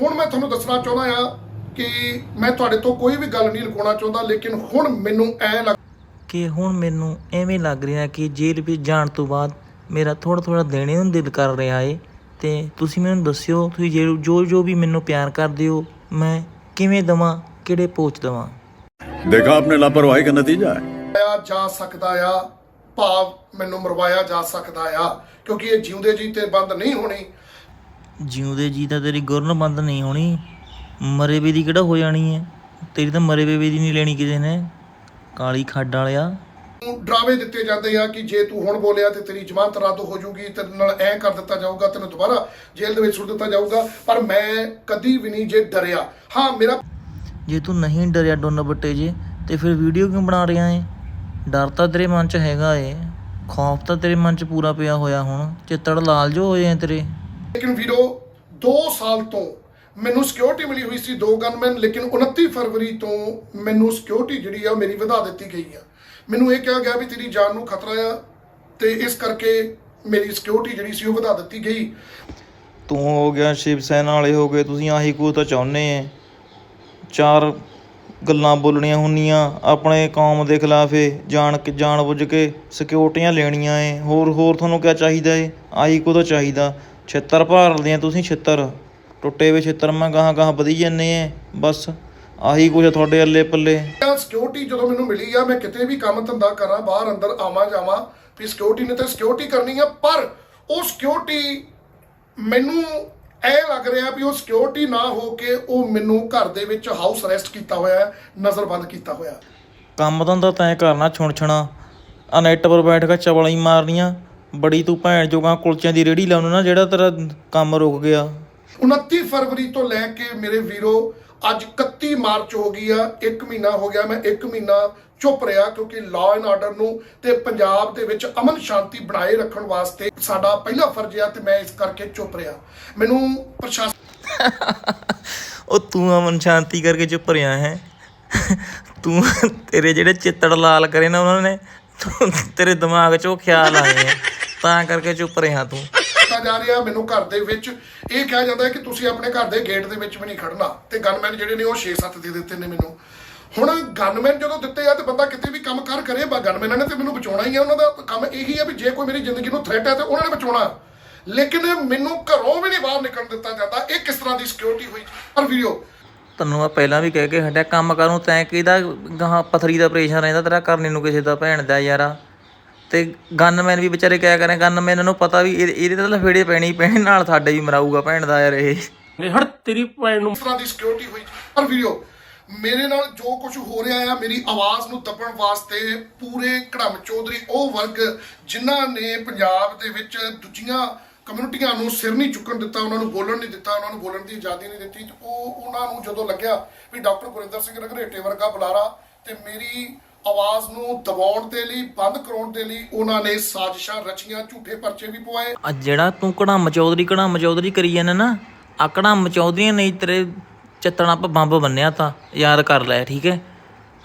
ਹੁਣ ਮੈਂ ਤੁਹਾਨੂੰ ਦੱਸਣਾ ਚਾਹੁੰਦਾ ਆ ਕਿ ਮੈਂ ਤੁਹਾਡੇ ਤੋਂ ਕੋਈ ਵੀ ਗੱਲ ਨਹੀਂ ਲੁਕਾਉਣਾ ਚਾਹੁੰਦਾ ਲੇਕਿਨ ਹੁਣ ਮੈਨੂੰ ਐ ਲੱਗ ਕਿ ਹੁਣ ਮੈਨੂੰ ਐਵੇਂ ਲੱਗ ਰਿਹਾ ਕਿ ਜੇਲ੍ਹ ਵਿੱਚ ਜਾਣ ਤੋਂ ਬਾਅਦ ਮੇਰਾ ਥੋੜਾ ਥੋੜਾ ਦੇਣੇ ਨੂੰ ਦਿਲ ਕਰ ਰਿਹਾ ਏ ਤੇ ਤੁਸੀਂ ਮੈਨੂੰ ਦੱਸਿਓ ਤੁਸੀਂ ਜੋ ਜੋ ਵੀ ਮੈਨੂੰ ਪਿਆਰ ਕਰਦੇ ਹੋ ਮੈਂ ਕਿਵੇਂ ਦਵਾਂ ਕਿਹੜੇ ਪੋਚ ਦਵਾਂ? ਦੇਖਾ ਆਪਣੇ ਲਾਪਰਵਾਹੀ ਦਾ ਨਤੀਜਾ ਆਇਆ ਜਾ ਸਕਦਾ ਆ ਭਾਵ ਮੈਨੂੰ ਮਰਵਾਇਆ ਜਾ ਸਕਦਾ ਆ ਕਿਉਂਕਿ ਇਹ ਜਿਉਂਦੇ ਜੀ ਤੇ ਬੰਦ ਨਹੀਂ ਹੋਣੀ। ਜਿਉਂਦੇ ਜੀ ਤਾਂ ਤੇਰੀ ਗੁਰਨ ਬੰਦ ਨਹੀਂ ਹੋਣੀ। ਮਰੇ ਵੇ ਦੀ ਕਿਹੜਾ ਹੋ ਜਾਣੀ ਹੈ? ਤੇਰੀ ਤਾਂ ਮਰੇ ਵੇ ਦੀ ਨਹੀਂ ਲੈਣੀ ਕਿਸੇ ਨੇ। ਕਾਲੀ ਖੱਡ ਵਾਲਿਆ। ਨੂੰ ਡਰਾਵੇ ਦਿੱਤੇ ਜਾਂਦੇ ਆ ਕਿ ਜੇ ਤੂੰ ਹੁਣ ਬੋਲਿਆ ਤੇ ਤੇਰੀ ਜ਼ਮਾਨਤ ਰੱਦ ਹੋ ਜਾਊਗੀ ਤੇਰੇ ਨਾਲ ਐ ਕਰ ਦਿੱਤਾ ਜਾਊਗਾ ਤੈਨੂੰ ਦੁਬਾਰਾ ਜੇਲ੍ਹ ਦੇ ਵਿੱਚ ਸੁੱਟ ਦਿੱਤਾ ਜਾਊਗਾ। ਪਰ ਮੈਂ ਕਦੀ ਵੀ ਨਹੀਂ ਜੇ ਡਰਿਆ। ਹਾਂ ਮੇਰਾ ਜੇ ਤੂੰ ਨਹੀਂ ਡਰਿਆ ਡੋਨ ਬੱਟੇ ਜੇ ਤੇ ਫਿਰ ਵੀਡੀਓ ਕਿਉਂ ਬਣਾ ਰਿਹਾ ਏ? ਡਰ ਤਾਂ ਤੇਰੇ ਮਨ 'ਚ ਹੈਗਾ ਏ। ਖੌਫ ਤਾਂ ਤੇਰੇ ਮਨ 'ਚ ਪੂਰਾ ਪਿਆ ਹੋਇਆ ਹੁਣ। ਚਿੱਤੜ ਲਾਲ ਜੋ ਹੋਏ ਆ ਤੇਰੇ। ਲੇਕਿਨ ਵੀਰੋ 2 ਸਾਲ ਤੋਂ ਮੈਨੂੰ ਸਿਕਿਉਰਿਟੀ ਮਿਲੀ ਹੋਈ ਸੀ ਦੋ ਗਨਮੈਨ ਲੇਕਿਨ 29 ਫਰਵਰੀ ਤੋਂ ਮੈਨੂੰ ਸਿਕਿਉਰਿਟੀ ਜਿਹੜੀ ਆ, ਮੇਰੀ ਵਧਾ ਦਿੱਤੀ ਗਈ ਆ। ਮੈਨੂੰ ਇਹ ਕਿਹਾ ਗਿਆ ਵੀ ਤੇਰੀ ਜਾਨ ਨੂੰ ਖਤਰਾ ਆ ਤੇ ਇਸ ਕਰਕੇ ਮੇਰੀ ਸਿਕਿਉਰਿਟੀ ਜਿਹੜੀ ਸੀ ਉਹ ਵਧਾ ਦਿੱਤੀ ਗਈ। ਤੂੰ ਹੋ ਗਿਆ ਸ਼ਿਵ ਸੈਨਾ ਵਾਲੇ ਹੋ ਗਏ, ਤੁਸੀਂ ਆਹੀ ਕੋ ਤਾਂ ਚਾਹੁੰਦੇ ਏ ਚਾਰ ਗੱਲਾਂ ਬੋਲਣੀਆਂ ਹੁੰਦੀਆਂ ਆਪਣੇ ਕੌਮ ਦੇ ਖਿਲਾਫ ਏ, ਜਾਣ ਕੇ, ਜਾਣ ਬੁੱਝ ਕੇ ਸਿਕਿਉਰਟੀਆਂ ਲੈਣੀਆਂ ਏ, ਹੋਰ ਹੋਰ ਤੁਹਾਨੂੰ ਕਿਆ ਚਾਹੀਦਾ ਏ? ਆਹੀ ਕੋ ਤਾਂ ਚਾਹੀਦਾ। ਛਿੱਤਰ ਭਾਰਦੇ ਆ ਤੁਸੀਂ ਛਿੱਤਰ। ਟੁੱਟੇ ਵੇ ਛਿੱਤਰ ਮੈਂ ਗਾਹਾਂ ਗਾਹਾਂ ਵਧੀ ਜੰਨੇ ਏ ਬਸ। ਆਹੀ ਕੁਝ ਤੁਹਾਡੇ ਅੱਲੇ ਪੱਲੇ ਸਿਕਿਉਰਿਟੀ ਜਦੋਂ ਮੈਨੂੰ ਮਿਲੀ ਆ ਮੈਂ ਕਿਤੇ ਵੀ ਕੰਮ ਧੰਦਾ ਕਰਾਂ ਬਾਹਰ ਅੰਦਰ ਆਵਾਂ ਜਾਵਾਂ ਵੀ ਸਿਕਿਉਰਿਟੀ ਨੇ ਤਾਂ ਸਿਕਿਉਰਿਟੀ ਕਰਨੀ ਆ ਪਰ ਉਹ ਸਿਕਿਉਰਿਟੀ ਮੈਨੂੰ ਇਹ ਲੱਗ ਰਿਹਾ ਵੀ ਉਹ ਸਿਕਿਉਰਿਟੀ ਨਾ ਹੋ ਕੇ ਉਹ ਮੈਨੂੰ ਘਰ ਦੇ ਵਿੱਚ ਹਾਊਸ ਅਰੈਸਟ ਕੀਤਾ ਹੋਇਆ ਹੈ ਨਜ਼ਰਬੰਦ ਕੀਤਾ ਹੋਇਆ। ਕੰਮ ਧੰਦਾ ਤੈਂ ਕਰਨਾ ਛੁਣਛਣਾ। ਆ ਨੈਟ ਪਰ ਬੈਠ ਕੇ ਚਵਲਾਂ ਹੀ ਮਾਰਨੀਆਂ। ਬੜੀ ਤੂੰ ਭੈਣ ਜੋਗਾ ਕੁਲਚਿਆਂ ਦੀ ਰੇੜੀ ਲਾਉਣਾ ਨਾ ਜਿਹੜਾ ਤੇਰਾ ਕੰਮ ਰੁਕ ਗਿਆ। 29 ਫਰਵਰੀ ਤੋਂ ਲੈ ਕੇ ਮੇਰੇ ਵੀਰੋ ਅੱਜ 31 ਮਾਰਚ ਹੋ ਗਈ ਆ 1 ਮਹੀਨਾ ਹੋ ਗਿਆ ਮੈਂ 1 ਮਹੀਨਾ ਚੁੱਪ ਰਿਹਾ ਕਿਉਂਕਿ ਲਾਅ ਐਂਡ ਆਰਡਰ ਨੂੰ ਤੇ ਪੰਜਾਬ ਦੇ ਵਿੱਚ ਅਮਨ ਸ਼ਾਂਤੀ ਬਣਾਏ ਰੱਖਣ ਵਾਸਤੇ ਸਾਡਾ ਪਹਿਲਾ ਫਰਜ਼ ਆ ਤੇ ਮੈਂ ਇਸ ਕਰਕੇ ਚੁੱਪ ਰਿਹਾ। ਮੈਨੂੰ ਪ੍ਰਸ਼ਾਸਨ ਉਹ ਤੂੰ ਅਮਨ ਸ਼ਾਂਤੀ ਕਰਕੇ ਚੁੱਪ ਰਿਹਾ ਹੈ। ਤੂੰ ਤੇਰੇ ਜਿਹੜੇ ਚਿੱਤੜ ਲਾਲ ਕਰੇ ਨਾ ਉਹਨਾਂ ਨੇ ਤੇਰੇ ਦਿਮਾਗ 'ਚ ਉਹ ਖਿਆਲ ਆਏ ਆ। ਤਾਂ ਕਰਕੇ ਚੁੱਪ ਰਿਹਾ ਤੂੰ। ਕੀਤਾ ਜਾ ਰਿਹਾ ਮੈਨੂੰ ਘਰ ਦੇ ਵਿੱਚ। ਇਹ ਕਿਹਾ ਜਾਂਦਾ ਹੈ ਕਿ ਤੁਸੀਂ ਆਪਣੇ ਘਰ ਦੇ ਗੇਟ ਦੇ ਵਿੱਚ ਵੀ ਨਹੀਂ ਖੜਨਾ। ਤੇ ਗਨਮੈਨ ਜਿਹੜੇ ਨੇ ਉਹ 6-7 ਦੇ ਦਿੱਤੇ ਨੇ ਮੈਨੂੰ। ਹੁਣ ਗਨਮੈਨ ਜਦੋਂ ਦਿੱਤੇ ਆ ਤੇ ਬੰਦਾ ਕਿਤੇ ਵੀ ਕੰਮ ਕਰ ਕਰੇ ਬਾ ਗਨਮੈਨਾਂ ਨੇ ਤੇ ਮੈਨੂੰ ਬਚਾਉਣਾ ਹੀ ਆ। ਉਹਨਾਂ ਦਾ ਕੰਮ ਇਹੀ ਆ ਵੀ ਜੇ ਕੋਈ ਮੇਰੀ ਜ਼ਿੰਦਗੀ ਨੂੰ ਥ੍ਰੈਟ ਹੈ ਤੇ ਉਹਨਾਂ ਨੇ ਬਚਾਉਣਾ। ਲੇਕਿਨ ਮੈਨੂੰ ਘਰੋਂ ਵੀ ਨਹੀਂ ਬਾਹਰ ਨਿਕਲਣ ਦਿੱਤਾ ਜਾਂਦਾ। ਇਹ ਕਿਸ ਤਰ੍ਹਾਂ ਦੀ ਸਿਕਿਉਰਿਟੀ ਹੋਈ? ਪਰ ਵੀਡੀਓ ਤੈਨੂੰ ਮੈਂ ਪਹਿਲਾਂ ਵੀ ਕਹਿ ਕੇ ਹਟਿਆ ਕੰਮ ਕਰੂੰ ਤੈਂ ਕਿਹਦਾ ਗਾਹਾਂ ਪਥਰੀ ਦਾ ਆਪਰੇਸ਼ਨ ਰਹਿੰਦਾ? ਤੇਰਾ ਕਰਨੇ ਨੂੰ ਕਿਸੇ ਦਾ ਭੈਣ ਦਾ ਯਾਰਾ। ਤੇ ਗਨਮੈਨ ਵੀ ਵਿਚਾਰੇ ਕਿਆ ਕਰੇ ਗਨਮੈਨ ਨੂੰ ਪਤਾ ਵੀ ਇਹ- ਇਹਦੇ ਤਾਂ ਲਫੇੜੇ ਪੈਣੀ ਪੈਣੇ ਨਾਲ ਸਾਡੇ ਵੀ ਮਰਾਊਗਾ ਭੈਣ ਦਾ ਯਾਰ ਇਹ। ਇਸ ਤਰ੍ਹਾਂ ਦੀ ਸਿਕਿਉਰਿਟੀ ਹੋਈ। ਪਰ ਵੀਡੀਓ ਮੇਰੇ ਨਾਲ ਜੋ ਕੁਝ ਹੋ ਰਿਹਾ ਆ ਮੇਰੀ ਆਵਾਜ਼ ਨੂੰ ਦੱਬਣ ਵਾਸਤੇ ਪੂਰੇ ਕੜਮ ਚੌਧਰੀ ਉਹ ਵਰਗ ਜਿਨ੍ਹਾਂ ਨੇ ਪੰਜਾਬ ਦੇ ਵਿੱਚ ਦੂਜੀਆਂ ਕਮਿਊਨਿਟੀਆਂ ਨੂੰ ਸਿਰ ਨਹੀਂ ਚੁੱਕਣ ਦਿੱਤਾ ਉਹਨਾਂ ਨੂੰ ਬੋਲਣ ਨਹੀਂ ਦਿੱਤਾ ਉਹਨਾਂ ਨੂੰ ਬੋਲਣ ਦੀ ਆਜ਼ਾਦੀ ਨਹੀਂ ਦਿੱਤੀ ਤੇ ਉਹ ਉਹਨਾਂ ਨੂੰ ਜਦੋਂ ਲੱਗਿਆ ਵੀ ਡਾਕਟਰ ਗੁਰਿੰਦਰ ਸਿੰਘ ਰਘਰੇਟੇ ਵਰਗਾ ਬੁਲਾਰਾ ਤੇ ਮੇਰੀ ਆਵਾਜ਼ ਨੂੰ ਦਬਾਉਣ ਦੇ ਲਈ, ਬੰਦ ਕਰਾਉਣ ਦੇ ਲਈ ਉਹਨਾਂ ਨੇ ਸਾਜ਼ਿਸ਼ਾਂ ਰਚੀਆਂ, ਝੂਠੇ ਪਰਚੇ ਵੀ ਪਵਾਏ। ਆ ਜਿਹੜਾ ਤੂੰ ਕੜਮ ਚੌਧਰੀ ਕੜਮ ਚੌਧਰੀ ਕਰੀ ਜਾਂਦਾ ਨਾ, ਆ ਕੜਮ ਚੌਧਰੀਆਂ ਨਹੀਂ ਤੇਰੇ ਚੱਤਣਾ ਆਪਾਂ ਬੰਬ ਬੰਨਿਆ ਤਾਂ, ਯਾਦ ਕਰ ਲੈ, ਠੀਕ ਹੈ?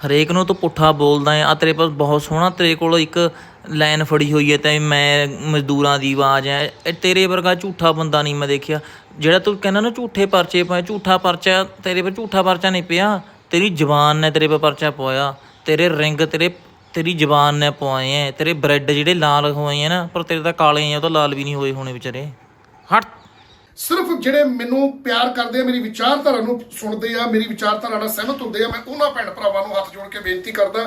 ਹਰੇਕ ਨੂੰ ਤੂੰ ਪੁੱਠਾ ਬੋਲਦਾ ਆ ਤੇਰੇ ਪਾਸ ਬਹੁਤ ਸੋਹਣਾ, ਤੇਰੇ ਕੋਲ ਇੱਕ ਲਾਈਨ ਫੜੀ ਹੋਈ ਹੈ ਤੇ, ਮੈਂ ਮਜ਼ਦੂਰਾਂ ਦੀ ਆਵਾਜ਼ ਹੈ ਇਹ ਤੇਰੇ ਵਰਗਾ ਝੂਠਾ ਬੰਦਾ ਨਹੀਂ ਮੈਂ ਦੇਖਿਆ। ਜਿਹੜਾ ਤੂੰ ਕਹਿੰਦਾ ਨਾ ਝੂਠੇ ਪਰਚੇ ਪਏ, ਝੂਠਾ ਪਰਚਾ, ਤੇਰੇ ਪਰ ਝੂਠਾ ਪਰਚਾ ਨਹੀਂ ਪਿਆ, ਤੇਰੀ ਜ਼ਬਾਨ ਨੇ ਤੇਰੇ 'ਤੇ ਪਰਚਾ ਪਵਾਇਆ। ਤੇਰੇ ਰਿੰਗ ਤੇਰੇ ਤੇਰੀ ਜ਼ਬਾਨ ਨੇ ਪਵਾਏ ਐ ਤੇਰੇ ਬ੍ਰੈਡ ਜਿਹੜੇ ਲਾਲ ਹੋਏ ਆ ਨਾ ਪਰ ਤੇਰੇ ਤਾਂ ਕਾਲੇ ਆ ਉਹ ਤਾਂ ਲਾਲ ਵੀ ਨਹੀਂ ਹੋਏ ਹੋਣੇ ਵਿਚਾਰੇ। ਹਟ। ਸਿਰਫ ਜਿਹੜੇ ਮੈਨੂੰ ਪਿਆਰ ਕਰਦੇ ਆ ਮੇਰੀ ਵਿਚਾਰਧਾਰਾ ਨੂੰ ਸੁਣਦੇ ਆ ਮੇਰੀ ਵਿਚਾਰਧਾਰਾ ਨਾਲ ਸਹਿਮਤ ਹੁੰਦੇ ਆ ਮੈਂ ਉਹਨਾਂ ਭੈਣ ਭਰਾਵਾਂ ਨੂੰ ਹੱਥ ਜੋੜ ਕੇ ਬੇਨਤੀ ਕਰਦਾ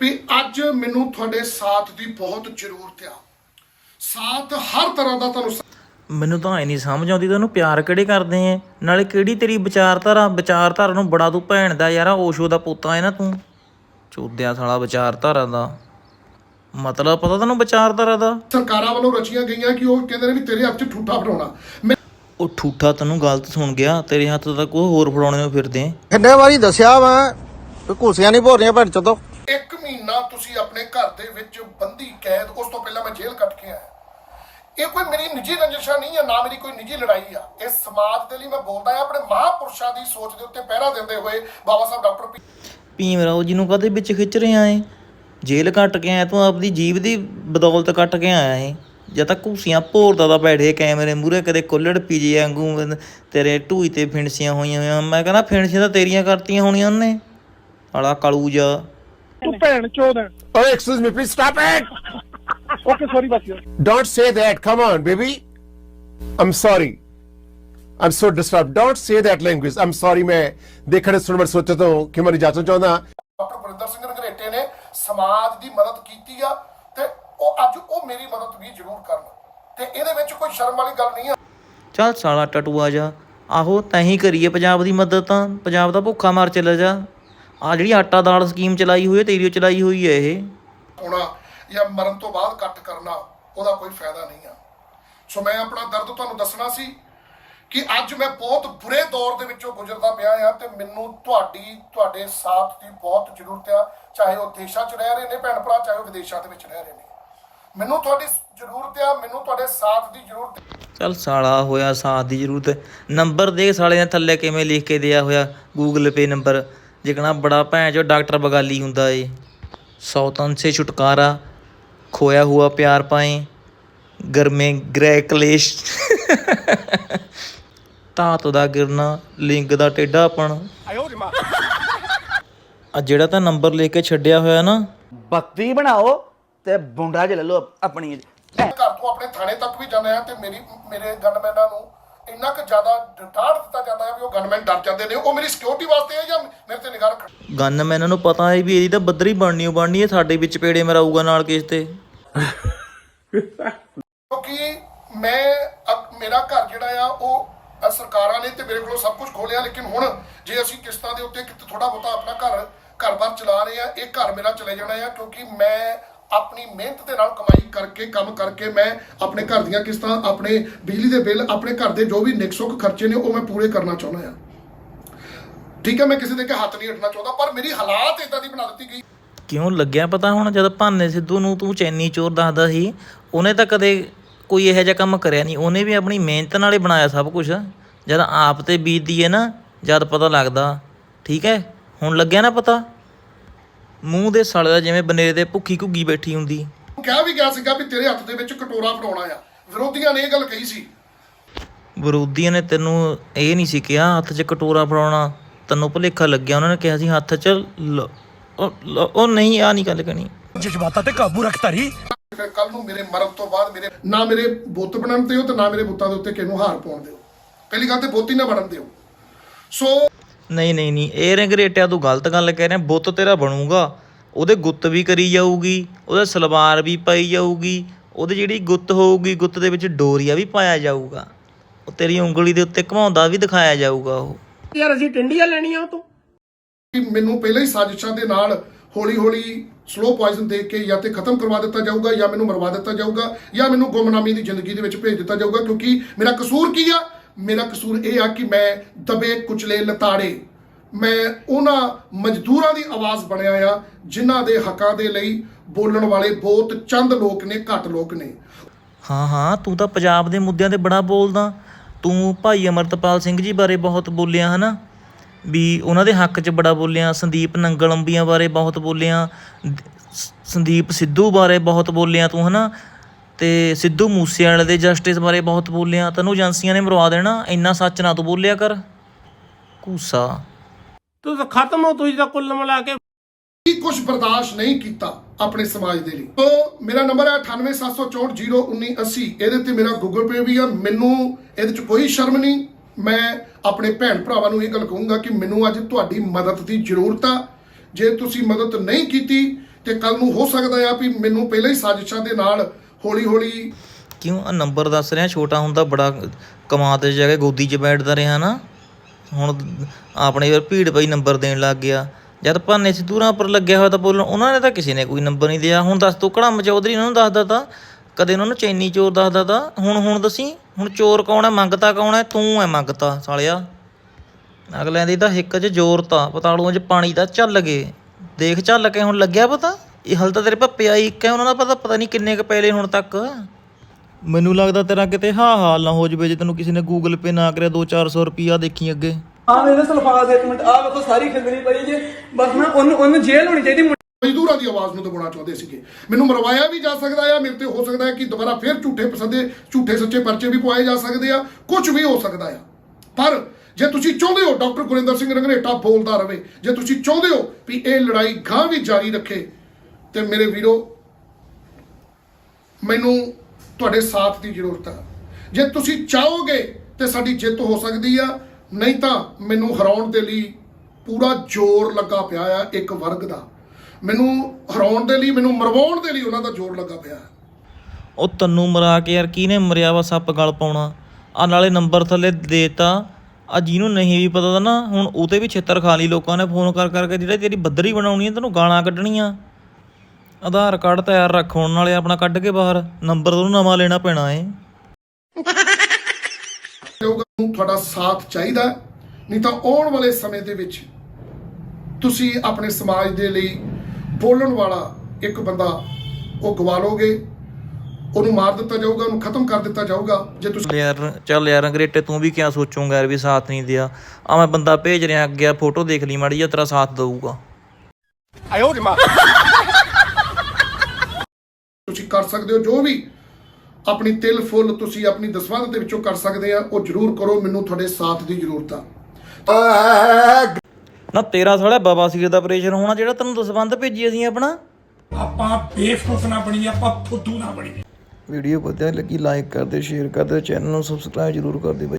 ਵੀ ਅੱਜ ਮੈਨੂੰ ਤੁਹਾਡੇ ਸਾਥ ਦੀ ਬਹੁਤ ਜ਼ਰੂਰਤ ਆ। ਸਾਥ ਹਰ ਤਰ੍ਹਾਂ ਦਾ ਤੁਹਾਨੂੰ ਮੈਨੂੰ ਤਾਂ ਐ ਨਹੀਂ ਸਮਝ ਆਉਂਦੀ ਤੈਨੂੰ ਪਿਆਰ ਕਿਹੜੇ ਕਰਦੇ ਐ ਨਾਲੇ ਕਿਹੜੀ ਤੇਰੀ ਵਿਚਾਰਧਾਰਾ ਵਿਚਾਰਧਾਰਾ ਨੂੰ ਬੜਾ ਤੂੰ ਭੈਣ ਦਾ ਯਾਰਾ ਓਸ਼ੋ ਦਾ ਪੁੱਤਾ ਐ ਨਾ ਤੂੰ? ਚੋਦਿਆ ਸਾਲਾ ਵਿਚਾਰਧਾਰਾ ਦਾ। ਮਤਲਬ ਪਤਾ ਤੈਨੂੰ ਵਿਚਾਰਧਾਰਾ ਦਾ? ਸਰਕਾਰਾਂ ਵੱਲੋਂ ਰਚੀਆਂ ਗਈਆਂ ਕਿ ਉਹ ਕਹਿੰਦੇ ਨੇ ਵੀ ਤੇਰੇ ਹੱਥ 'ਚ ਠੂਠਾ ਫੜਾਉਣਾ। ਮੈਂ ਉਹ ਠੂਠਾ ਤੈਨੂੰ ਗਲਤ ਸੁਣ ਗਿਆ। ਤੇਰੇ ਹੱਥ ਤੱਕ ਉਹ ਹੋਰ ਫੜਾਉਣੇ ਨੂੰ ਫਿਰਦੇ। ਕਿੰਨੇ ਵਾਰੀ ਦੱਸਿਆ ਮੈਂ ਵੀ ਘੁਸੀਆਂ ਨਹੀਂ ਭੋਰੀਆਂ ਭੈਣ ਚੋਦੋ। ਇੱਕ ਮਹੀਨਾ ਤੁਸੀਂ ਆਪਣੇ ਘਰ ਦੇ ਵਿੱਚ ਬੰਦੀ ਕੈਦ ਉਸ ਤੋਂ ਪਹਿਲਾਂ ਮੈਂ ਜੇਲ੍ਹ ਕੱਟ ਕੇ ਆਇਆ। ਇਹ ਕੋਈ ਮੇਰੀ ਨਿੱਜੀ ਰੰਜਿਸ਼ਾ ਨਹੀਂ ਹੈ ਨਾ ਮੇਰੀ ਕੋਈ ਨਿੱਜੀ ਲੜਾਈ ਆ। ਇਹ ਸਮਾਜ ਦੇ ਲਈ ਮੈਂ ਬੋਲਦਾ ਆ ਆਪਣੇ ਮਹਾਪੁਰਸ਼ਾਂ ਦੀ ਸੋਚ ਦੇ ਉੱਤੇ ਪਹਿਰਾ ਦਿੰਦੇ ਹੋਏ ਬਾਬਾ ਸਾਹਿਬ ਡਾਕਟਰ ਪੀ ਭੀਮ ਰਾਓ ਜੀ ਨੂੰ ਕਦੇ ਵਿੱਚ ਖਿੱਚ ਰਿਹਾ ਏ ਜੇਲ੍ਹ ਕੱਟ ਕੇ ਆਇਆ ਤੂੰ ਆਪਦੀ ਜੀਬ ਦੀ ਬਦੌਲਤ ਕੱਟ ਕੇ ਆਇਆ ਏ ਜਾਂ ਤਾਂ ਘੂਸੀਆਂ ਭੋਰਦਾ ਦਾ ਬੈਠੇ ਕੈਮਰੇ ਮੂਰੇ ਕਦੇ ਕੁੱਲੜ ਪੀਜੇ ਵਾਂਗੂ ਤੇਰੇ ਢੂਈ ਤੇ ਫਿਣਸੀਆਂ ਹੋਈਆਂ ਹੋਈਆਂ। ਮੈਂ ਕਹਿੰਦਾ ਫਿਣਸੀਆਂ ਤਾਂ ਤੇਰੀਆਂ ਕਰਤੀਆਂ ਹੋਣੀਆਂ ਉਹਨੇ। ਆਲਾ ਕਾਲੂ ਜਾ ਤੂੰ ਭੈਣ ਚੋਦ ਹੈ Oh, excuse me, please stop it! Okay sorry ਬਸ। ਯਾਰ Don't say that. Come on, baby. I'm I'm so disturbed. Don't say that language. I'm sorry, ਮੈਂ ਦੇਖਣ ਸੁਣ ਮੈਂ ਸੋਚਦਾ ਹਾਂ ਕਿ ਮੈਂ ਜਾਚਣਾ ਚਾਹੁੰਦਾ ਡਾਕਟਰ ਬਰਿੰਦਰ ਸਿੰਘ ਰੰਗਰੇਟੇ ਨੇ ਸਮਾਜ ਦੀ ਮਦਦ ਕੀਤੀ ਆ ਤੇ ਉਹ ਅੱਜ ਉਹ ਮੇਰੀ ਮਦਦ ਵੀ ਜ਼ਰੂਰ ਕਰਨ ਤੇ ਇਹਦੇ ਵਿੱਚ ਕੋਈ ਸ਼ਰਮ ਵਾਲੀ ਗੱਲ ਨਹੀਂ ਆ ਚੱਲ ਸਾਲਾ ਟਟੂਆ ਜਾ ਆਹੋ ਤੈਂ ਹੀ ਕਰੀਏ ਪੰਜਾਬ ਦੀ ਮਦਦ ਤਾਂ ਪੰਜਾਬ ਦਾ ਭੁੱਖਾ ਮਾਰ ਚੱਲ ਜਾ ਆ ਜਿਹੜੀ ਆਟਾ ਦਾਲ ਸਕੀਮ ਚਲਾਈ ਹੋਈ ਹੈ ਤੇਰੀ ਓ ਚਲਾਈ ਹੋਈ ਹੈ ਇਹ ਹੋਣਾ ਜਾਂ ਮਰਨ ਤੋਂ ਬਾਅਦ ਕੱਟ ਕਰਨਾ ਉਹਦਾ ਕੋਈ ਫਾਇਦਾ ਨਹੀਂ ਆ ਸੋ ਮੈਂ ਆਪਣਾ ਦਰਦ ਤੁਹਾਨੂੰ ਦੱਸਣਾ ਸੀ ਕਿ ਅੱਜ ਮੈਂ ਬਹੁਤ ਬੁਰੇ ਦੌਰ ਦੇ ਵਿੱਚੋਂ ਗੁਜ਼ਰਦਾ ਪਿਆ ਆ ਤੇ ਮੈਨੂੰ ਤੁਹਾਡੀ, ਤੁਹਾਡੇ ਸਾਥ ਦੀ ਬਹੁਤ ਜ਼ਰੂਰਤ ਆ, ਚਾਹੇ ਉਹ ਦੇਸ਼ਾਂ 'ਚ ਰਹਿ ਰਹੇ ਨੇ ਭੈਣ ਭਰਾ, ਚਾਹੇ ਉਹ ਵਿਦੇਸ਼ਾਂ ਦੇ ਵਿੱਚ ਰਹਿ ਰਹੇ ਨੇ। ਮੈਨੂੰ ਤੁਹਾਡੀ ਜ਼ਰੂਰਤ ਆ, ਮੈਨੂੰ ਤੁਹਾਡੇ ਸਾਥ ਦੀ ਜ਼ਰੂਰਤ ਹੈ ਸਾਲਾ ਹੋਇਆ ਸਾਥ ਦੀ ਜ਼ਰੂਰਤ। ਨੰਬਰ ਦੇ ਸਾਲੇ ਨੇ ਥੱਲੇ ਕਿਵੇਂ ਲਿਖ ਕੇ ਦਿਆ ਹੋਇਆ ਗੂਗਲ ਪੇ ਨੰਬਰ। ਜਿਕਣਾ ਬੜਾ ਭੈਣ ਜੋ ਡਾਕਟਰ ਬਗਾਲੀ ਹੁੰਦਾ ਏ। ਸੌਤਨ ਸੇ ਛੁਟਕਾਰਾ। ਖੋਇਆ ਹੁਆ ਪਿਆਰ ਪਾਏ। ਗਰਮੇ ਗ੍ਰਹਿ ਕਲੇਸ਼। ਧਾਤ ਦਾ ਗਿਰਨਾ ਲਿੰਗ ਦਾ ਟੇਢਾਪਣ ਆ ਜਿਹੜਾ ਤਾਂ ਨੰਬਰ ਲੈ ਕੇ ਛੱਡਿਆ ਹੋਇਆ ਨਾ। ਬੱਤੀ ਬਣਾਓ ਤੇ ਬੁੰਡਾ ਚ ਲੈ ਲਓ ਆਪਣੀ। ਘਰ ਤੋਂ ਆਪਣੇ ਥਾਣੇ ਤੱਕ ਵੀ ਜਾਂਦਾ ਆ ਤੇ ਮੇਰੀ ਮੇਰੇ ਗਨਮੈਨਾਂ ਨੂੰ ਇੰਨਾ ਕੁ ਜ਼ਿਆਦਾ ਡਰ ਦਿੱਤਾ ਜਾਂਦਾ ਹੈ ਵੀ ਉਹ ਗਨਮੈਨ ਡਰ ਜਾਂਦੇ ਨੇ। ਉਹ ਮੇਰੀ ਸਿਕਿਉਰਿਟੀ ਵਾਸਤੇ ਹੈ ਜਾਂ ਮੇਰੇ ਤੇ ਨਿਗਾਹ ਰੱਖਣ? ਗਨ ਮੈਨੂੰ ਨੂੰ ਪਤਾ ਹੈ ਵੀ ਇਹਦੀ ਤਾਂ ਬੱਦਰੀ ਬਣਨੀ ਓ ਬਣਨੀ ਹੈ ਸਾਡੇ ਵਿੱਚ ਪੇੜੇ ਮਰਾਊਗਾ ਨਾਲ ਕਿਸ ਤੇ। ਕਿਉਂਕਿ ਮੈਂ ਮੇਰਾ ਘਰ ਜਿਹੜਾ ਆ ਉਹ ਸਰਕਾਰਾਂ ਨੇ ਤੇ ਮੇਰੇ ਕੋਲੋਂ ਸਭ ਕੁਝ ਖੋਲਿਆ, ਲੇਕਿਨ ਹੁਣ ਜੇ ਅਸੀਂ ਕਿਸ਼ਤਾਂ ਦੇ ਉੱਤੇ ਕਿਤੇ ਥੋੜਾ ਬਹੁਤਾ ਆਪਣਾ ਘਰ ਘਰ-ਬਾਰ ਚਲਾ ਰਹੇ ਆ ਇਹ ਘਰ ਮੇਰਾ ਚਲੇ ਜਾਣਾ ਆ ਕਿਉਂਕਿ ਮੈਂ ਆਪਣੀ ਮਿਹਨਤ ਦੇ ਨਾਲ ਕਮਾਈ ਕਰਕੇ, ਕੰਮ ਕਰਕੇ ਮੈਂ ਆਪਣੇ ਘਰ ਦੀਆਂ ਕਿਸ਼ਤਾਂ, ਆਪਣੇ ਬਿਜਲੀ ਦੇ ਬਿੱਲ, ਆਪਣੇ ਘਰ ਦੇ ਜੋ ਵੀ ਨਿੱਕ ਸੁੱਖ ਖਰਚੇ ਨੇ, ਉਹ ਮੈਂ ਪੂਰੇ ਕਰਨਾ ਚਾਹੁੰਦਾ ਆ ਠੀਕ ਹੈ, ਮੈਂ ਕਿਸੇ ਦੇ ਕੇ ਹੱਥ ਨਹੀਂ ਅੱਡਣਾ ਚਾਹੁੰਦਾ, ਪਰ ਮੇਰੀ ਹਾਲਾਤ ਇਦਾਂ ਦੀ ਬਣਾ ਦਿੱਤੀ ਗਈ। ਕਿਉਂ ਲੱਗਿਆ ਪਤਾ ਹੁਣ, ਜਦ ਭਾਨੇ ਸਿੱਧੂ ਨੂੰ ਤੂੰ ਚੈਨੀ ਚੋਰ ਦੱਸਦਾ ਸੀ, ਉਹਨੇ ਤਾਂ ਕਦੇ ਕੋਈ ਇਹੋ ਜਿਹਾ ਕੰਮ ਕਰਿਆ ਨਹੀਂ ਉਹਨੇ ਵੀ ਆਪਣੀ ਮਿਹਨਤ ਨਾਲ ਹੀ ਬਣਾਇਆ ਸਭ ਕੁਝ ਜਦ ਆਪ ਤੇ ਬੀਤਦੀ ਹੈ ਨਾ ਜਦ ਪਤਾ ਲੱਗਦਾ ਠੀਕ ਹੈ? ਹੁਣ ਲੱਗਿਆ ਨਾ ਪਤਾ? ਮੂੰਹ ਦੇ ਸਾਲੇ ਦਾ ਜਿਵੇਂ ਬਨੇਰੇ ਤੇ ਭੁੱਖੀ ਘੁੱਗੀ ਬੈਠੀ ਹੁੰਦੀ। ਕਿਹਾ ਵੀ ਗਿਆ ਸੀਗਾ ਵੀ ਤੇਰੇ ਹੱਥ ਦੇ ਵਿੱਚ ਕਟੋਰਾ ਫੜਾਉਣਾ ਆ। ਵਿਰੋਧੀਆਂ ਨੇ ਇਹ ਗੱਲ ਕਹੀ ਸੀ। ਵਿਰੋਧੀਆਂ ਨੇ ਤੈਨੂੰ ਇਹ ਨਹੀਂ ਸੀ ਕਿਹਾ ਹੱਥ 'ਚ ਕਟੋਰਾ ਫੜਾਉਣਾ। ਤੈਨੂੰ ਭੁਲੇਖਾ ਲੱਗਿਆ ਉਹਨਾਂ ਨੇ ਕਿਹਾ ਸੀ ਹੱਥ 'ਚ ਲ- ਉਹ ਲ- ਉਹ ਨਹੀਂ ਆ ਨਹੀਂ ਗੱਲ ਕਹਿਣੀ। ਫਿਰ ਕੱਲ ਨੂੰ ਮੇਰੇ ਮਰਨ ਤੋਂ ਬਾਅਦ ਮੇਰੇ ਨਾ ਮੇਰੇ ਬੁੱਤ ਬਣਨ ਦਿਓ ਤੇ ਨਾ ਮੇਰੇ ਬੁੱਤਾਂ ਦੇ ਉੱਤੇ ਕਿਸੇ ਨੂੰ ਹਾਰ ਪਾਉਣ ਦਿਓ। ਪਹਿਲੀ ਗੱਲ ਤੇ ਬੁੱਤ ਹੀ ਨਾ ਬਣਨ ਦਿਓ। ਸੋ ਨਹੀਂ ਨਹੀਂ ਨਹੀਂ ਇਹ ਰੰਗਰੇਟਿਆ ਤੂੰ ਗਲਤ ਗੱਲ ਕਹਿ ਰਿਹਾ ਬੁੱਤ ਤੇਰਾ ਬਣੂਗਾ। ਉਹਦੇ ਗੁੱਤ ਵੀ ਕਰੀ ਜਾਊਗੀ ਉਹਦੇ ਸਲਵਾਰ ਵੀ ਪਾਈ ਜਾਊਗੀ ਉਹਦੀ ਜਿਹੜੀ ਗੁੱਤ ਹੋਊਗੀ ਗੁੱਤ ਦੇ ਵਿੱਚ ਡੋਰੀਆ ਵੀ ਪਾਇਆ ਜਾਊਗਾ। ਉਹ ਤੇਰੀ ਉਂਗਲੀ ਦੇ ਉੱਤੇ ਘਮਾਉਂਦਾ ਵੀ ਦਿਖਾਇਆ ਜਾਊਗਾ ਉਹ। ਯਾਰ ਅਸੀਂ ਟਿੰਡੀਆਂ ਲੈਣੀਆਂ ਉਹ ਤੋਂ। ਮੈਨੂੰ ਪਹਿਲਾਂ ਹੀ ਸਾਜ਼ਿਸ਼ਾਂ ਦੇ ਨਾਲ ਹੌਲੀ ਹੌਲੀ ਸਲੋ ਪੋਇਜ਼ਨ ਦੇ ਕੇ ਜਾਂ ਤੇ ਖਤਮ ਕਰਵਾ ਦਿੱਤਾ ਜਾਊਗਾ ਜਾਂ ਮੈਨੂੰ ਮਰਵਾ ਦਿੱਤਾ ਜਾਊਗਾ ਜਾਂ ਮੈਨੂੰ ਗੁੰਮਨਾਮੀ ਦੀ ਜ਼ਿੰਦਗੀ ਦੇ ਵਿੱਚ ਭੇਜ ਦਿੱਤਾ ਜਾਊਗਾ ਕਿਉਂਕਿ ਮੇਰਾ ਕਸੂਰ ਕੀ ਆ? ਮੇਰਾ ਕਸੂਰ ਇਹ ਆ ਕਿ ਮੈਂ ਦਬੇ ਕੁਚਲੇ ਲਤਾੜੇ। ਮੈਂ ਉਹਨਾਂ ਮਜ਼ਦੂਰਾਂ ਦੀ ਆਵਾਜ਼ ਬਣਿਆ ਆ ਜਿਨ੍ਹਾਂ ਦੇ ਹੱਕਾਂ ਦੇ ਲਈ ਬੋਲਣ ਵਾਲੇ ਬਹੁਤ ਚੰਦ ਲੋਕ ਨੇ, ਘੱਟ ਲੋਕ ਨੇ। ਹਾਂ ਹਾਂ, ਤੂੰ ਤਾਂ ਪੰਜਾਬ ਦੇ ਮੁੱਦਿਆਂ ਤੇ ਬੜਾ ਬੋਲਦਾ। ਤੂੰ ਭਾਈ ਅਮਰਤਪਾਲ ਸਿੰਘ ਜੀ ਬਾਰੇ ਬਹੁਤ ਬੋਲਿਆ, ਹਨਾ? ਵੀ ਉਹਨਾਂ ਦੇ ਹੱਕ 'ਚ ਬੜਾ ਬੋਲਿਆ ਸੰਦੀਪ ਨੰਗਲ ਅੰਬੀਆਂ ਬਾਰੇ ਬਹੁਤ ਬੋਲਿਆ ਸੰਦੀਪ ਸਿੱਧੂ ਬਾਰੇ ਬਹੁਤ ਬੋਲਿਆ ਤੂੰ ਹਨਾ? ਤੇ ਸਿੱਧੂ ਮੂਸੇਵਾਲੇ ਦੇ ਜਸਟਿਸ ਬਾਰੇ ਬਹੁਤ ਬੋਲਿਆ ਤੈਨੂੰ ਏਜੰਸੀਆਂ ਨੇ ਮਰਵਾ ਦੇਣਾ ਇੰਨਾ ਸੱਚ ਨਾ ਤੂੰ ਬੋਲਿਆ ਕਰ। ਕੂਸਾ। ਤੂੰ ਤਾਂ ਖਤਮ ਹੋ ਤੁਸੀਂ ਤਾਂ ਕੁੱਲ ਮਿਲਾ ਕੇ। ਕੀ ਕੁਝ ਬਰਦਾਸ਼ਤ ਨਹੀਂ ਕੀਤਾ ਆਪਣੇ ਸਮਾਜ ਦੇ ਲਈ? ਤੋ ਮੇਰਾ ਨੰਬਰ ਹੈ 9876401980 ਇਹਦੇ ਤੇ ਮੇਰਾ ਗੂਗਲ ਪੇ ਵੀ ਆ ਮੈਨੂੰ ਇਹਦੇ ਚ ਕੋਈ ਸ਼ਰਮ ਨਹੀਂ। ਮੈਂ ਆਪਣੇ ਭੈਣ ਭਰਾਵਾਂ ਨੂੰ ਇਹ ਗੱਲ ਕਹੂੰਗਾ ਕਿ ਮੈਨੂੰ ਅੱਜ ਤੁਹਾਡੀ ਮਦਦ ਦੀ ਜ਼ਰੂਰਤ ਆ। ਜੇ ਤੁਸੀਂ ਮਦਦ ਨਹੀਂ ਕੀਤੀ ਤੇ ਕੱਲ ਨੂੰ ਹੋ ਸਕਦਾ ਆ ਵੀ ਮੈਨੂੰ ਪਹਿਲਾਂ ਹੀ ਸਾਜ਼ਿਸ਼ਾਂ ਦੇ ਨਾਲ ਹੌਲੀ ਹੌਲੀ ਕਿਉਂ? ਆ ਨੰਬਰ ਦੱਸ ਰਿਹਾ, ਛੋਟਾ ਹੁੰਦਾ, ਬੜਾ ਕਮਾ ਤੇ ਜਾ ਕੇ ਗੋਦੀ 'ਚ ਬੈਠਦਾ ਰਿਹਾ ਨਾ। ਹੁਣ ਆਪਣੇ ਯਾਰ ਭੀੜ ਪਈ ਨੰਬਰ ਦੇਣ ਲੱਗ ਗਿਆ। ਜਦ ਭਾਨੇ ਸਿੱਧੂਰਾਂ ਉੱਪਰ ਲੱਗਿਆ ਹੋਇਆ ਤਾਂ ਬੋਲਣ, ਉਹਨਾਂ ਨੇ ਤਾਂ ਕਿਸੇ ਨੇ ਕੋਈ ਨੰਬਰ ਨਹੀਂ ਦਿਆ ਹੁਣ ਦੱਸ ਤੂੰ ਕੜਮ ਚੌਧਰੀ ਨੂੰ ਦੱਸਦਾ ਤਾਂ ਕਦੇ ਉਹਨਾਂ ਨੂੰ ਚੈਨੀ ਚੋਰ ਦੱਸਦਾ ਤਾਂ ਹੁਣ ਹੁਣ ਦੱਸੀ ਹੁਣ ਚੋਰ ਕੌਣ ਹੈ ਮੰਗਤਾ ਕੌਣ ਹੈ ਤੂੰ ਹੈ ਮੰਗਤਾ ਸਾਲਿਆ। ਅਗਲਿਆਂ ਦੀ ਤਾਂ ਹਿੱਕ 'ਚ ਜ਼ੋਰ ਤਾਂ ਪਤਾਲੂਆਂ 'ਚ ਪਾਣੀ ਦਾ ਚੱਲ ਗਏ। ਦੇਖ ਚੱਲ ਕੇ ਹੁਣ ਲੱਗਿਆ ਪਤਾ? ਇਹ ਹਲ ਤਾਂ ਤੇਰੇ ਭੱਪੇ ਆਈ ਇੱਕ ਹੈ ਉਹਨਾਂ ਦਾ ਪਤਾ ਪਤਾ ਨਹੀਂ ਕਿੰਨੇ ਕ ਪੈਲੇ ਹੁਣ ਤੱਕ। ਮੈਨੂੰ ਲੱਗਦਾ ਤੇਰਾ ਕਿਤੇ ਹਾ ਹਾਲ ਨਾ ਹੋ ਜਵੇ ਜੇ ਤੈਨੂੰ ਕਿਸੇ ਨੇ ਗੂਗਲ ਪੇ ਨਾ ਕਰਿਆ 2-400 ਰੁਪਿਆ ਦੇਖੀ ਅੱਗੇ। ਆ ਮੇਰੇ ਸਲਫਾਜ਼ ਇੱਕ ਮਿੰਟ ਆ ਵੇਖੋ ਸਾਰੀ ਖਿਲਰੀ ਪਈ ਜੇ। ਬਸ ਨਾ ਉਹਨੂੰ ਉਹਨੂੰ ਜੇਲ੍ਹ ਹੋਣੀ ਚਾਹੀਦੀ ਮਜ਼ਦੂਰਾਂ ਦੀ ਆਵਾਜ਼ ਨੂੰ ਦਬਾਉਣਾ ਚਾਹੁੰਦੇ ਸੀਗੇ। ਮੈਨੂੰ ਮਰਵਾਇਆ ਵੀ ਜਾ ਸਕਦਾ ਆ, ਮੇਰੇ ਤੇ ਹੋ ਸਕਦਾ ਹੈ ਕਿ ਦੁਬਾਰਾ ਫਿਰ ਝੂਠੇ ਪਸੰਦੇ, ਝੂਠੇ ਸੱਚੇ ਪਰਚੇ ਵੀ ਪਵਾਏ ਜਾ ਸਕਦੇ ਆ ਕੁਝ ਵੀ ਹੋ ਸਕਦਾ ਆ। ਪਰ ਜੇ ਤੁਸੀਂ ਚਾਹੁੰਦੇ ਹੋ ਡਾਕਟਰ ਗੁਰਿੰਦਰ ਸਿੰਘ ਰੰਗਰੇਟਾ ਬੋਲਦਾ ਰਵੇ, ਜੇ ਤੁਸੀਂ ਚਾਹੁੰਦੇ ਹੋ ਵੀ ਇਹ ਲੜਾਈ ਗਾਂ ਵੀ ਜਾਰੀ ਰੱਖੇ, ਤੇ ਮੇਰੇ ਵੀਰੋ, ਮੈਨੂੰ ਤੁਹਾਡੇ ਸਾਥ ਦੀ ਜ਼ਰੂਰਤ ਹੈ ਜੇ ਤੁਸੀਂ ਚਾਹੋਗੇ ਤੇ ਸਾਡੀ ਜਿੱਤ ਹੋ ਸਕਦੀ ਆ, ਨਹੀਂ ਤਾਂ ਮੈਨੂੰ ਹਰਾਉਣ ਦੇ ਲਈ ਪੂਰਾ ਜ਼ੋਰ ਲੱਗਾ ਪਿਆ ਆ ਇੱਕ ਵਰਗ ਦਾ। ਮੈਨੂੰ ਹਰਾਉਣ ਦੇ ਲਈ ਮੈਨੂੰ ਮਰਵਾਉਣ ਦੇ ਲਈ ਉਹਨਾਂ ਦਾ ਜ਼ੋਰ ਲੱਗਾ ਪਿਆ। ਉਹ ਤੈਨੂੰ ਮਰਾ ਕੇ ਯਾਰ ਕਿਹਨੇ ਮਰਿਆ ਵਾ ਸੱਪ ਗਲ ਪਾਉਣਾ? ਆ ਨਾਲੇ ਨੰਬਰ ਥੱਲੇ ਦੇਤਾ। ਆ ਜਿਹਨੂੰ ਨਹੀਂ ਵੀ ਪਤਾ ਤਾਂ ਨਾ ਹੁਣ ਉਹ ਤੇ ਵੀ ਛਿੱਤਰ ਖਾ ਲਈ ਲੋਕਾਂ ਨੇ ਫੋਨ ਕਰ ਕਰਕੇ ਜਿਹੜੇ ਤੇਰੀ ਬੱਦਰੀ ਬਣਾਉਣੀ ਹੈ ਤੈਨੂੰ ਗਾਲਾਂ ਕੱਢਣੀਆਂ। ਆਧਾਰ ਕਾਰਡ ਤਿਆਰ ਰੱਖ ਹੁਣ ਨਾਲੇ ਆਪਣਾ ਕੱਢ ਕੇ ਬਾਹਰ। ਨੰਬਰ ਤੋਂ ਨਵਾਂ ਲੈਣਾ ਪੈਣਾ ਏ। ਹੋਊਗਾ ਨੂੰ ਤੁਹਾਡਾ ਸਾਥ ਚਾਹੀਦਾ। ਨਹੀਂ ਤਾਂ ਆਉਣ ਵਾਲੇ ਸਮੇਂ ਦੇ ਵਿੱਚ ਤੁਸੀਂ ਆਪਣੇ ਸਮਾਜ ਦੇ ਲਈ ਬੋਲਣ ਵਾਲਾ ਇੱਕ ਬੰਦਾ ਉਹ ਗਵਾ ਲੋਗੇ ਉਹਨੂੰ ਮਾਰ ਦਿੱਤਾ ਜਾਊਗਾ ਉਹਨੂੰ ਖਤਮ ਕਰ ਦਿੱਤਾ ਜਾਊਗਾ। ਜੇ ਤੁਸੀਂ ਯਾਰ ਚੱਲ ਯਾਰ ਅੰਗਰੇਟੇ ਤੂੰ ਵੀ ਕਿਆ ਸੋਚੂਗਾ ਯਾਰ ਵੀ ਸਾਥ ਨਹੀਂ ਦਿਆ। ਆ ਮੈਂ ਬੰਦਾ ਭੇਜ ਰਿਹਾ ਅੱਗੇ ਆ ਫੋਟੋ ਦੇਖ ਲਈ ਮਾੜੀ ਜਿਹਾ ਤੇਰਾ ਸਾਥ ਦਊਗਾ। ਤੁਸੀਂ ਕਰ ਸਕਦੇ ਹੋ ਜੋ ਵੀ। ਆਪਣੀ ਤਿਲ ਫੁੱਲ ਤੁਸੀਂ ਆਪਣੀ ਦਸਵੰਧ ਦੇ ਵਿੱਚੋਂ ਕਰ ਸਕਦੇ ਆ। ਉਹ ਜ਼ਰੂਰ ਕਰੋ ਮੈਨੂੰ ਤੁਹਾਡੇ ਸਾਥ ਦੀ ਜ਼ਰੂਰਤ ਆ। ਨਾ ਤੇਰਾ ਸਾਲਾ ਬਾਬਾ ਸੀਰ ਦਾ ਆਪਰੇਸ਼ਨ ਹੋਣਾ ਜਿਹੜਾ ਤੈਨੂੰ ਦਸਵੰਧ ਭੇਜੀ ਅਸੀਂ ਆਪਣਾ। ਆਪਾਂ ਬੇਵਕੂਫ ਨਾ ਬਣੀ ਆਪਾਂ ਫੁੱਦੂ ਨਾ ਬਣੀ। ਵੀਡੀਓ ਵਧੀਆ ਲੱਗੀ ਲਾਈਕ ਕਰ ਦਿਓ ਸ਼ੇਅਰ ਕਰ ਦਿਓ ਚੈਨਲ ਨੂੰ ਸਬਸਕ੍ਰਾਈਬ ਜ਼ਰੂਰ ਕਰ ਦਿਓ ਬਾਈ।